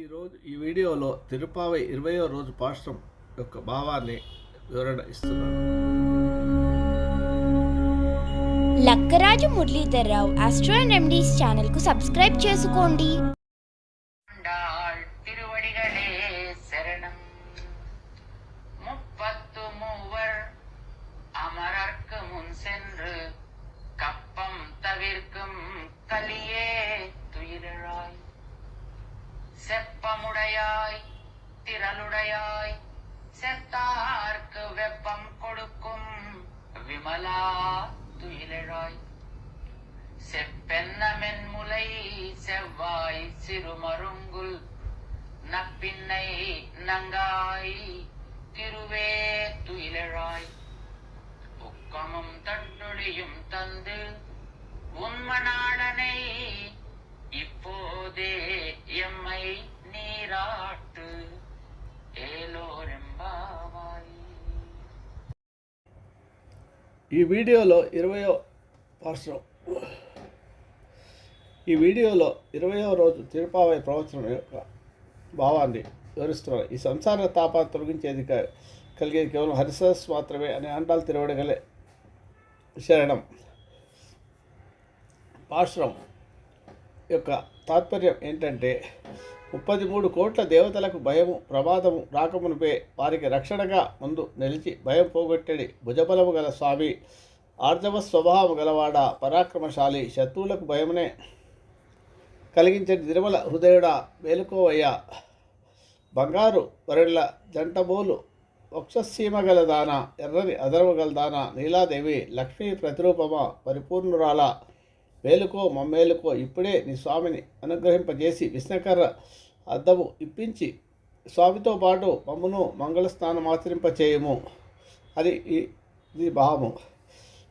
ఈరోజు ఈ వీడియోలో తిరుపావై ఇరవయో రోజు పాశ్రం యొక్క భావాన్ని వివరణ ఇస్తున్నాను. Lakkaraju Muralidhar Rao astro and remedies ఛానల్కు సబ్స్క్రైబ్ చేసుకోండి. திறனுடையாய் செத்தார்க்கு வெப்பம் கொடுக்கும். விமலா துயிலழாய். செப்பென்ன மென்முலை செவ்வாய் சிறுமருங்குல். நப்பின்னை நங்காய் திருவே துயிலழாய். உக்கமும் தட்டொழியும் தந்து உண்மநாடனை இப்போதே எம்மை நீராட்டு. ఈ వీడియోలో ఇరవయో పాశ్రం ఈ వీడియోలో ఇరవయో రోజు తిరుపావై ప్రవచనం యొక్క భావాన్ని వివరిస్తున్నాను ఈ సంసార తాపాన్ని తొలగించేది క- కలిగేది కేవలం హరిసస్ మాత్రమే అనే అంటాలు తిరవడగలే శరణం పాశ్రం యొక్క తాత్పర్యం ఏంటంటే ముప్పది మూడు కోట్ల దేవతలకు భయము ప్రమాదము రాకమునిపే వారికి రక్షణగా ముందు నిలిచి భయం పోగొట్టడి భుజబలము గల స్వామి. ఆర్జవ స్వభావం గలవాడ పరాక్రమశాలి శత్రువులకు భయమునే కలిగించని నిర్మల హృదయుడ మేలుకోవయ్య. బంగారు వరెళ్ళ జంటబోలు వక్షసీమ గల దాన ఎర్రని అదరము గల దాన నీలాదేవి లక్ష్మీ ప్రతిరూపమ పరిపూర్ణురాల. మేలుకో మమ్మేలుకో ఇప్పుడే నీ స్వామిని అనుగ్రహింపజేసి విష్ణకర్ర అద్దము ఇప్పించి స్వామితో పాటు మమ్మను మంగళ స్నానం ఆచరింపచేయము. అది ఇది భావము.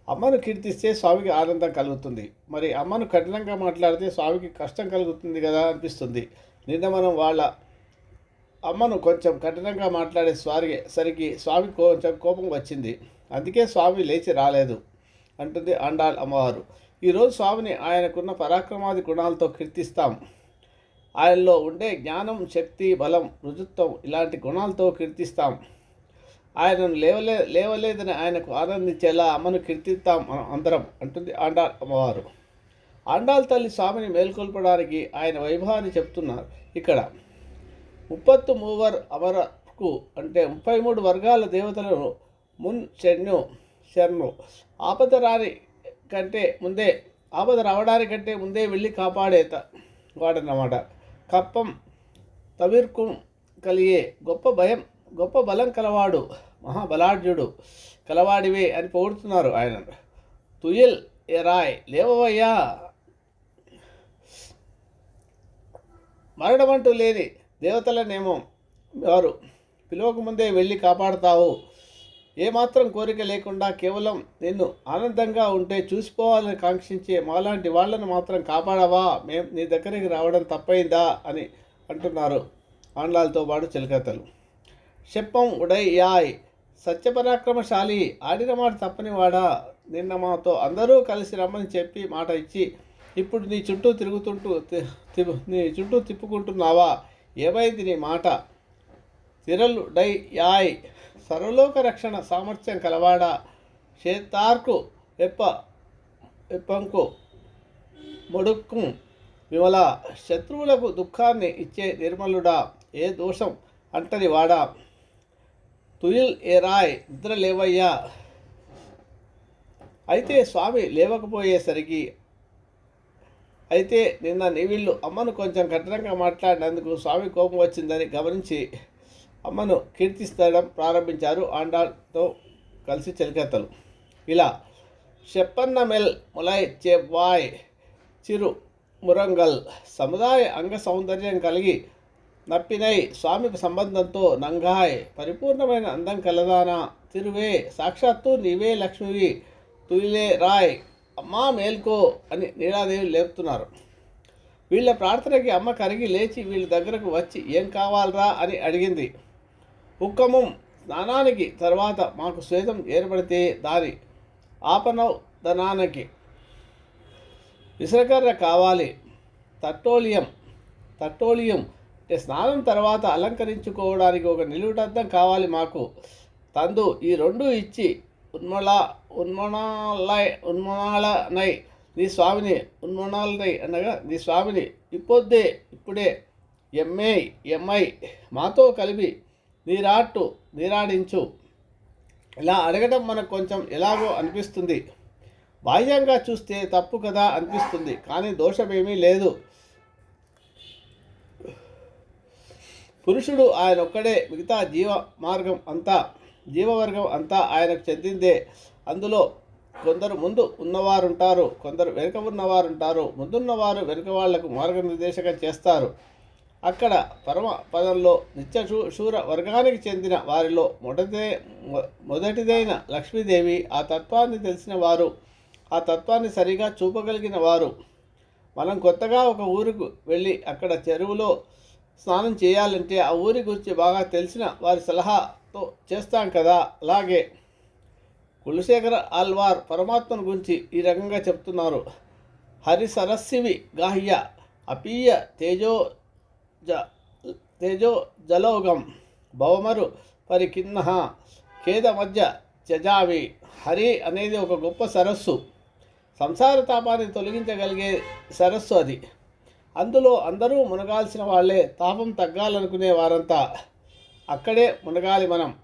అమ్మను కీర్తిస్తే స్వామికి ఆనందం కలుగుతుంది. మరి అమ్మను కఠినంగా మాట్లాడితే స్వామికి కష్టం కలుగుతుంది కదా అనిపిస్తుంది. నిన్న మనం వాళ్ళ అమ్మను కొంచెం కఠినంగా మాట్లాడే స్వారి సరికి స్వామి కొంచెం కోపం వచ్చింది. అందుకే స్వామి లేచి రాలేదు. అంటుంది అండాల్ అమ్మవారు. ఈరోజు స్వామిని ఆయనకున్న పరాక్రమాది గుణాలతో కీర్తిస్తాం. ఆయనలో ఉండే జ్ఞానం శక్తి బలం రుజుత్వం ఇలాంటి గుణాలతో కీర్తిస్తాం. ఆయనను లేవలే లేవలేదని ఆయనకు ఆనందించేలా అమ్మను కీర్తిస్తాం మనం అందరం అంటుంది ఆండాల్ అమ్మవారు. ఆండాల్ తల్లి స్వామిని మేల్కొల్పడానికి ఆయన వైభవాన్ని చెప్తున్నారు ఇక్కడ. ముప్పత్తు మూవర్ అమరకు అంటే ముప్పై మూడు వర్గాల దేవతలను మున్ శన్యు శరణు ఆపద రాని కంటే ముందే ఆపద రావడానికంటే ముందే వెళ్ళి కాపాడేత వాడన్నమాట. కప్పం తవిర్కు కలిగే గొప్ప భయం గొప్ప బలం కలవాడు మహాబలాఢ్యుడు కలవాడివే అని పొగుడుతున్నారు ఆయన. తుయిల్ ఏ రాయ్ లేవవయ్యా. మరణమంటూ లేని దేవతలనేమో వారు పిలవకముందే వెళ్ళి కాపాడుతావు. ఏమాత్రం కోరిక లేకుండా కేవలం నిన్ను ఆనందంగా ఉంటే చూసిపోవాలని కాంక్షించే మాలాంటి వాళ్ళను మాత్రం కాపాడవా? మేం నీ దగ్గరికి రావడం తప్పైందా? అని అంటున్నారు ఆండ్లాలతో పాటు చిలకతలు చెప్పం ఉడై యాయ్ సత్యపరాక్రమశాలి ఆడిన మాట తప్పని వాడా? నిన్న మాతో అందరూ కలిసి రమ్మని చెప్పి మాట ఇచ్చి ఇప్పుడు నీ చుట్టూ తిరుగుతుంటూ తి- నీ చుట్టూ తిప్పుకుంటున్నావా? ఏమైంది నీ మాట? తిరలు డై యాయ్ సర్వలోక రక్షణ సామర్థ్యం కలవాడా? షేతార్కు వెప్ప వెప్పంకు ముడుక్కు? విమల శత్రువులకు దుఃఖాన్ని ఇచ్చే నిర్మలుడా? ఏ దోషం అంటని వాడా? తుయిల్ ఏ రాయ్ నిద్ర లేవయ్యా? అయితే స్వామి లేవకపోయేసరికి అయితే నిన్న నీవిళ్ళు అమ్మను కొంచెం కఠినంగా మాట్లాడినందుకు స్వామి కోపం వచ్చిందని గమనించి అమ్మను కీర్తిస్తడం ప్రారంభించారు ఆండాతో కలిసి చలికత్తలు. ఇలా షెప్పన్నమెల్ ములై చెవాయ్ చిరు మురంగల్ సముదాయ అంగ సౌందర్యం కలిగి నప్పినై స్వామి సంబంధంతో నంగాయ్ పరిపూర్ణమైన అందం కలదానా తిరువే సాక్షాత్తు నీవే లక్ష్మివి తుయిలే రాయ్ అమ్మా మేల్కో అని నీలాదేవి లేపుతున్నారు. వీళ్ళ ప్రార్థనకి అమ్మ కరిగి లేచి వీళ్ళ దగ్గరకు వచ్చి ఏం కావాలరా అని అడిగింది. ఉక్కమం స్నానానికి తర్వాత మాకు స్వేదం ఏర్పడితే దాని ఆపనౌదనానికి విసరకర్ర కావాలి తట్టోలియం తట్టోలియం అంటే స్నానం తర్వాత అలంకరించుకోవడానికి ఒక నిలువుటద్దం కావాలి మాకు. తందు ఈ రెండు ఇచ్చి ఉన్మళ ఉన్మణాలై ఉన్మణాలనై నీ స్వామిని ఉన్మణాలనై అనగా నీ స్వామిని ఇప్పొద్దే ఇప్పుడే ఎంఐ ఎంఐ మాతో కలిపి నీరాట్టు నీరాడించు. ఇలా అడగడం మనకు కొంచెం ఎలాగో అనిపిస్తుంది. బాహ్యంగా చూస్తే తప్పు కదా అనిపిస్తుంది కానీ దోషమేమీ లేదు. పురుషుడు ఆయన ఒక్కడే మిగతా జీవ మార్గం అంతా జీవవర్గం అంతా ఆయనకు చెందిందే. అందులో కొందరు ముందు ఉన్నవారుంటారు కొందరు వెనుక ఉన్నవారుంటారు ముందున్నవారు వెనుక వాళ్ళకు మార్గనిర్దేశకం చేస్తారు. అక్కడ పరమ పదంలో నిత్య శూర వర్గానికి చెందిన వారిలో మొదటిదే మొదటిదైన లక్ష్మీదేవి ఆ తత్వాన్ని తెలిసిన వారు ఆ తత్వాన్ని సరిగా చూపగలిగిన వారు. మనం కొత్తగా ఒక ఊరికి వెళ్ళి అక్కడ చెరువులో స్నానం చేయాలంటే ఆ ఊరి గురించి బాగా తెలిసిన వారి సలహాతో చేస్తాం కదా. అలాగే కులశేఖర ఆల్వార్ పరమాత్మను గురించి ఈ రకంగా చెప్తున్నారు. హరి సరస్సివి గాహ్య అపీయ తేజో జ తేజో జలోగం భవమరు పరికిన్న. ఖేద మధ్య చజావి హరి అనేది ఒక గొప్ప సరస్సు. సంసార తాపాన్ని తొలగించగలిగే సరస్సు అది. అందులో అందరూ మునగాల్సిన వాళ్ళే తాపం తగ్గాలనుకునే వారంతా. అక్కడే మునగాలి మనం.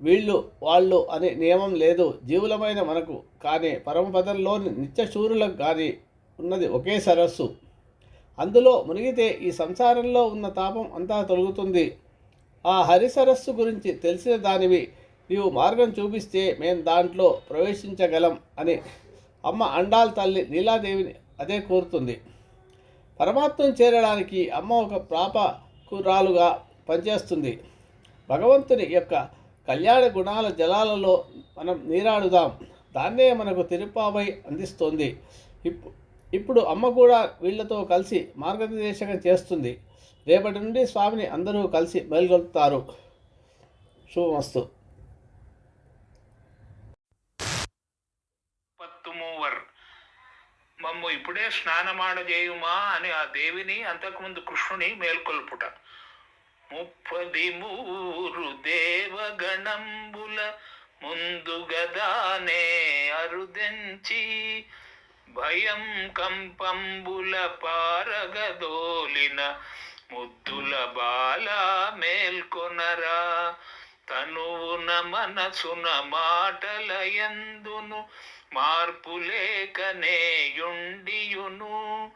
వీళ్ళు వాళ్ళు అనే నియమం లేదు. జీవులమైన మనకు కానీ పరమపదంలోని నిత్యశూరులకు కానీ ఉన్నది ఒకే సరస్సు. అందులో మునిగితే ఈ సంసారంలో ఉన్న తాపం అంతా తొలగుతుంది. ఆ హరిసరస్సు గురించి తెలిసిన దానివి నీవు మార్గం చూపిస్తే మేము దాంట్లో ప్రవేశించగలం అని అమ్మ అండాల్ తల్లి నీలాదేవిని అదే కోరుతుంది. పరమాత్మను చేరడానికి అమ్మ ఒక ప్రాపకురాలుగా పనిచేస్తుంది. భగవంతుని యొక్క కళ్యాణ గుణాల జలాలలో మనం నీరాడుదాం. దాన్నే మనకు తిరుపావై అందిస్తోంది. ఇప్పుడు ఇప్పుడు అమ్మ కూడా వీళ్ళతో కలిసి మార్గనిర్దేశకం చేస్తుంది. రేపటి నుండి స్వామిని అందరూ కలిసి బయలుగొలుపుతారు శుభమస్తు. పత్తు మూవర్ మమ్ము ఇప్పుడే స్నానమాడ చేయుమా అని ఆ దేవిని అంతకుముందు కృష్ణుని మేల్కొల్పుట. ముప్పది మూరు దేవగణంబుల ముందు గదానే అరుదెంచి భయం కంపంబుల పారగదోలిన ముద్దుల బాల మేల్కొనరా. తనువున మనసున మాటలయందును మార్పు మార్పులేకనేయుండియును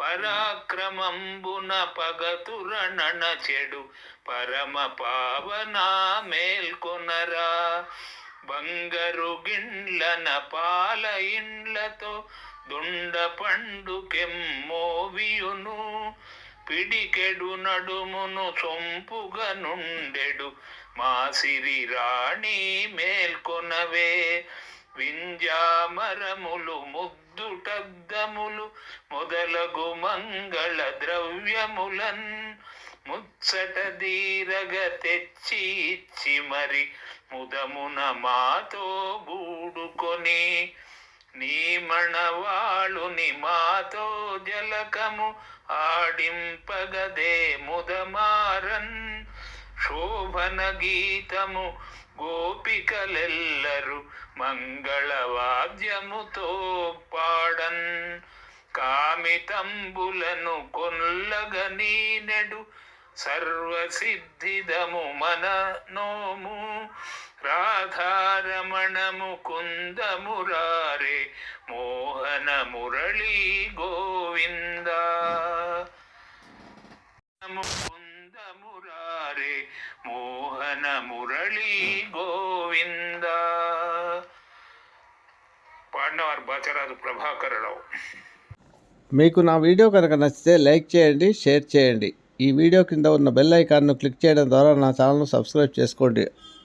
పరాక్రమంబున పగతురణన చెడు పరమ పావన మేల్కొనరా. బంగరు గిండ్లన పాల ఇండ్లతో దుండ పండుకెమ్మోవియును పిడికెడు నడుమును సొంపుగా నుండెడు. మా సిరి రాణి మేల్కొనవే వింజామరములు ముద్దుటద్దములు మొదలగు మంగళ ద్రవ్యములన్. ముచ్చట దీరగ తెచ్చి ఇచ్చి మరి ముదమున మాతో గూడుకొని నీ మణవాళుని మాతో జలకము ఆడింపగదే ముదమారన్. శోభన గీతము గోపికలెల్లరు మంగళవాద్యముతో పాడన్. కామితంబులను కొల్లగనీనెడు సర్వసిద్ధిదము మన రాధారమణముకుందమురారే మోహన మురళీ గోవింద. ముకుందమురారే మోహన మురళీ గోవింద. పాండవారు బాచరాజు ప్రభాకరరావు. మీకు నా వీడియో కనుక నచ్చితే లైక్ చేయండి షేర్ చేయండి. ఈ వీడియో కింద ఉన్న బెల్ ఐకాన్ను క్లిక్ చేయడం ద్వారా నా ఛానల్ను సబ్స్క్రైబ్ చేసుకోండి.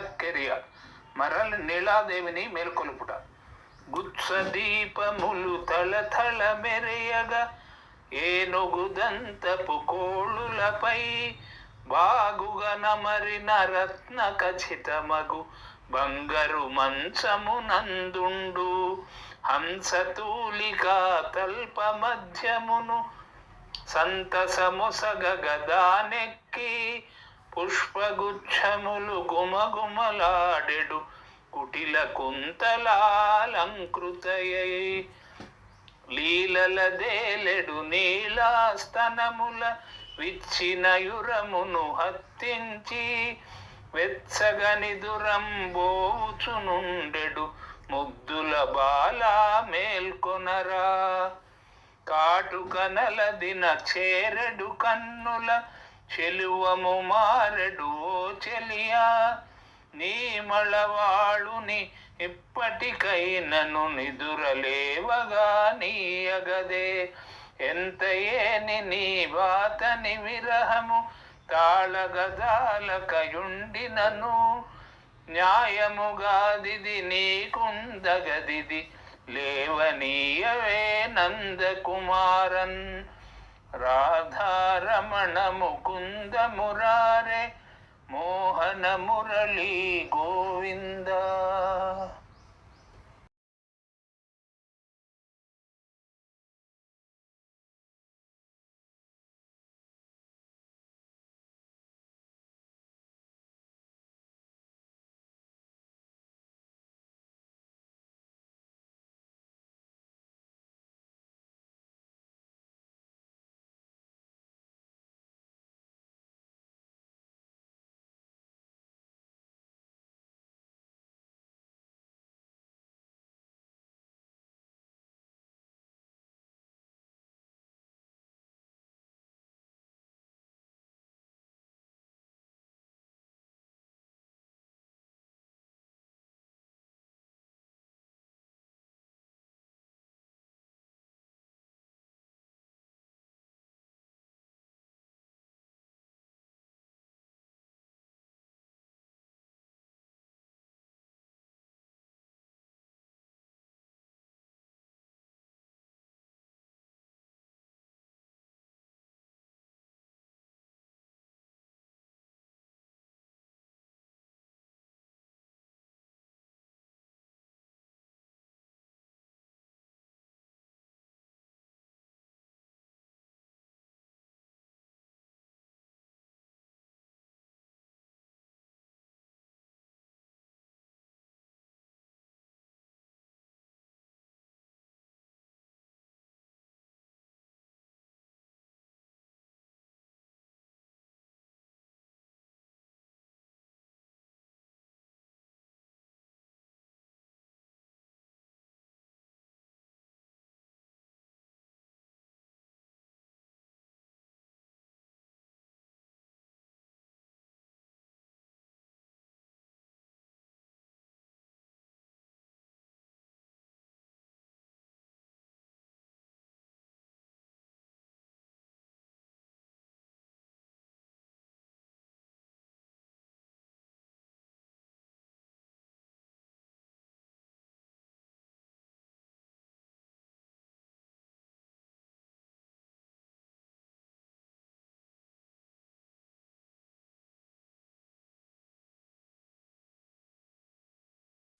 విళక్కెరియ మరల నీలాదేవిని మేల్కొలుపుట. గుత్స దీపములు తళతళ మెరియగా ఏనుగుదంతపు కోళులపై బాగుగా నమరిన రత్న ఖచ్చితమగు బంగారు మంచము నందుండు. హంసతూలిక తల్ప మధ్యమును సంతసముసగ గదానెక్కి పుష్పగుచ్ఛములు గుమగుమలాడెడు కుటిల కుంతలాలంకృతయై. లీలల దేలెడు నీలాస్తనముల విచ్చిన యురమును హత్తించి వెచ్చగని దురంబోచునుండెడు ముద్దుల బాల మేల్కొనరా. కాటుకనల దిన చేరెడు కన్నుల చెలువము మారెడు చెలియా. నీ మళవాళుని ఇప్పటికైనను నిదురలేవగా నీయగదే ఎంత ఏని నీ వాతని విరహము తాళగదాలకయుండినను న్యాయముగాదిది నీకుందగదిది లేవనీయవే నందకుమారన్. రాధారమణ ముకుంద మురారే మోహన మురళీ గోవింద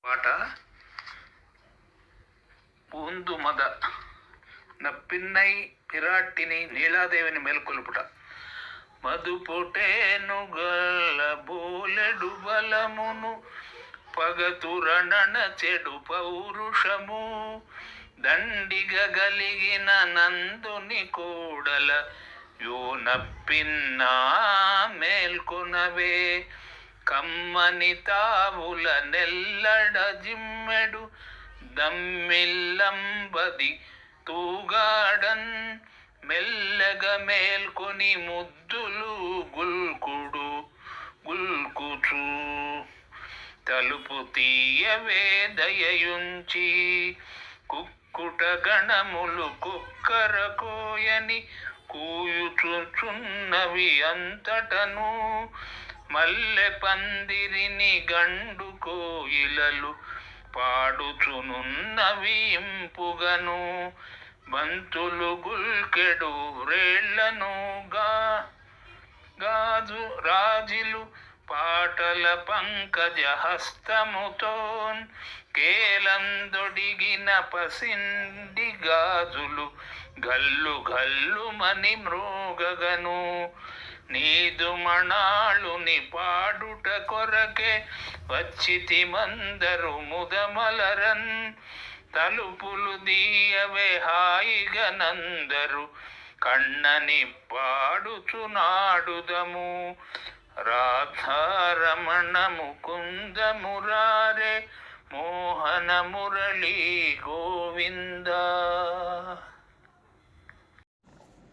పాట? పూందు మద. నప్పిన్నై పిరాట్టిని నీలాదేవిని మేల్కొలుపుట. మధుపొటేను గల్ల బోలెడు బలమును పగతురణన చెడు పౌరుషము. దండిగలిగిన నందుని కూడల యో నప్పిన్నా మేల్కొనవే. కమ్మని తావుల నెల్లడ జిమ్మెడు దమ్మిల్లంబది తూగాడన్ మెల్లగ మేల్కొని ముద్దులు గుల్కుడు గుల్కుచు. తలుపు తీయవే దయయుంచి కుక్కుట గణములు కుక్కర కోయని కూయుచుచున్నవి అంతటను మల్లె పందిరిని గండు కోయిలలు పాడుచునున్నవి ఇంపుగను బంతులు గుల్కెడు రేళ్ళనుగా గాజు రాజిలు పాటల పంకజ హస్తముతోన్ కేలందొడిగిన పసిండి గాజులు గల్లు గల్లు మని మృగగను నీదు మణాళుని పాడుట కొరకే వచ్చితి మందరు ముదమలరన్. తలుపులు దీయవే హాయిగనందరు కన్నని పాడుచునాడుదము. రాధారమణ ముకుంద మురారే మోహన మురళీ గోవింద.